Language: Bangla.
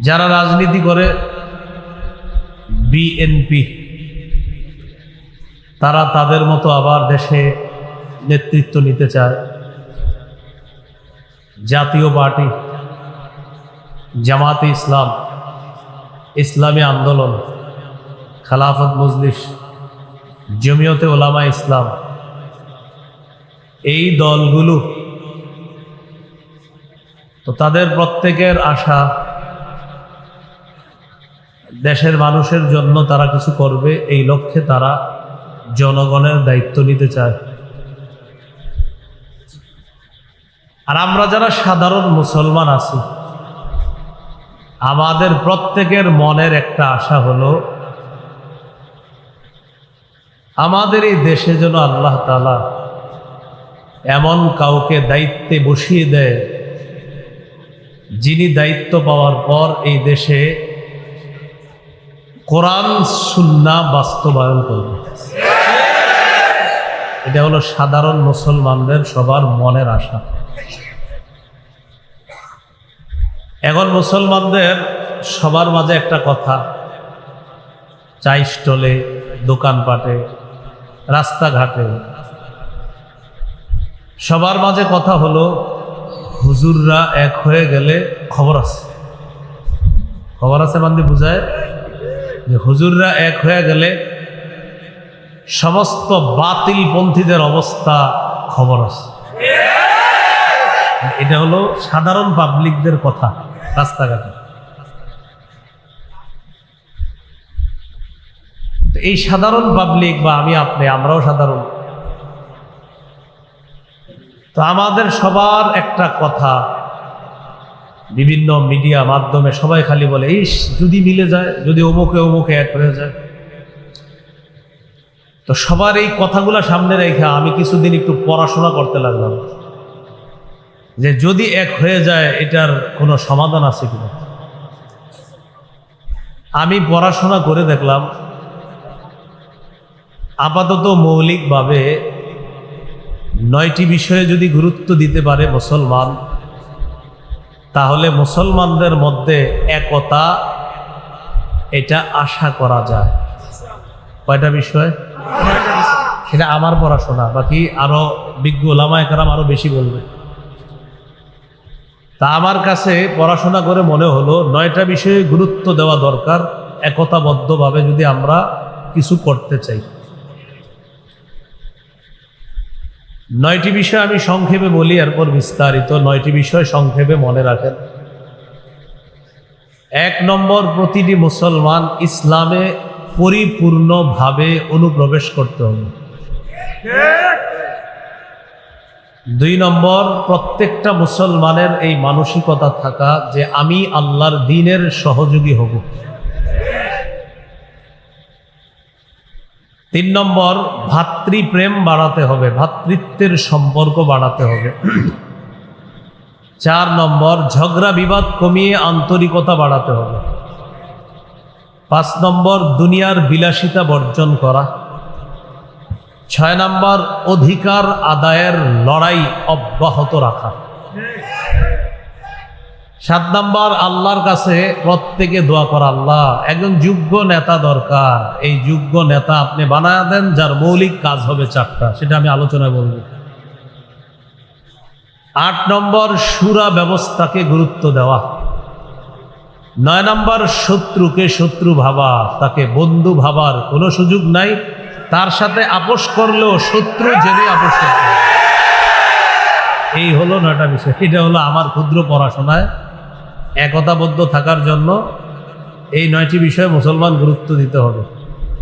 যারা রাজনীতি করে বিএনপি তারা তাদের মতো আবার দেশে নেতৃত্ব নিতে চায়। জাতীয় পার্টি, জামাতে ইসলাম, ইসলামী আন্দোলন, খালাফত মজলিস, জমিয়তে ওলামা ইসলাম, এই দলগুলো, তো তাদের প্রত্যেকের আশা দেশের মানুষের জন্য তারা কিছু করবে, এই লক্ষ্যে তারা জনগণের দায়িত্ব নিতে চায়। আর আমরা যারা সাধারণ মুসলমান আছি, আমাদের প্রত্যেকের মনের একটা আশা হলো, আমাদের এই দেশে যেন আল্লাহ তালা এমন কাউকে দায়িত্বে বসিয়ে দেয়, যিনি দায়িত্ব পাওয়ার পর এই দেশে কোরআন, সুন্না বাস্তবায়ন করবে। এটা হলো সাধারণ মুসলমানদের সবার মনের আশা। এখন মুসলমানদের সবার মাঝে একটা কথা, চাই স্টলে, দোকানপাটে, রাস্তাঘাটে। সবার মাঝে কথা হলো, হুজুররা এক হয়ে গেলে খবর আছে। খবর আছে মানে বুঝায়? হুজুররা এক হয়ে গেলে সমস্ত বাতিল পন্থীদের অবস্থা খবর আছে। এটা হলো সাধারণ পাবলিকদের কথা রাস্তাঘাটে। এই সাধারণ পাবলিক বা আমি আপনি, আমরাও সাধারণ। তো আমাদের সবার একটা কথা বিভিন্ন মিডিয়া মাধ্যমে সবাই খালি বলে, ইস, যদি মিলে যায়, যদি অমুকে অমুকে এক হয়ে যায়। তো সবার এই কথাগুলো সামনে রেখে আমি কিছুদিন একটু পড়াশোনা করতে লাগলাম। যে যদি এক হয়ে যায়, এটার কোনো সমাধান আছে কিনা? আমি পড়াশোনা করে দেখলাম, আপাতত মৌলিকভাবে নয়টি বিষয়ে যদি গুরুত্ব দিতে পারে মুসলমান তাহলে মুসলমানদের মধ্যে একতা, এটা আশা করা যায়। কয়টা বিষয়? সেটা আমার পড়াশোনা, বাকি আরও বিজ্ঞ ওলামা একরাম আরও বেশি বলবে। তা আমার কাছে পড়াশোনা করে মনে হলো, নয়টা বিষয়ে গুরুত্ব দেওয়া দরকার, একতাবদ্ধভাবে যদি আমরা কিছু করতে চাই। নয়টি বিষয় আমি সংক্ষেপে বলি, এরপর বিস্তারিত। নয়টি বিষয় সংক্ষেপে মনে রাখেন। এক নম্বর, প্রতিটি মুসলমান ইসলামে পরিপূর্ণভাবে অনুপ্রবেশ করতে হবে। দুই নম্বর, প্রত্যেকটা মুসলমানের এই মানসিকতা থাকা যে আমি আল্লাহর দিনের সহযোগী হব। তিন নম্বর, ভাতৃপ্রেম বাড়াতে হবে, ভাতৃত্বের সম্পর্ক বাড়াতে হবে। চার নম্বর, ঝগড়া বিবাদ কমিয়ে আন্তরিকতা বাড়াতে হবে। পাঁচ নম্বর, দুনিয়ার বিলাসিতা বর্জন করা। ছয় নম্বর, অধিকার আদায়ের লড়াই অব্যাহত রাখা। সাত নম্বর, আল্লাহর কাছে প্রত্যেকে দোয়া করা আল্লাহ। একজন যোগ্য নেতা দরকার। এই যোগ্য নেতা আপনি বানায় দেন, যার মৌলিক কাজ হবে চারটা। সেটা আমি আলোচনায় বলব। আট নম্বর, সুরা ব্যবস্থাকে গুরুত্ব দেওয়া। নয় নম্বর, শত্রুকে শত্রু ভাবা। তাকে বন্ধু ভাবার কোনো সুযোগ নাই। তার সাথে আপোষ করলেও শত্রু জেনে আপোষ করতে এই হলো নয়টা বিষয়। এটা হলো আমার ক্ষুদ্র পড়াশোনায়। একতাবদ্ধ থাকার জন্য এই নয়টি বিষয়ে মুসলমান গুরুত্ব দিতে হবে।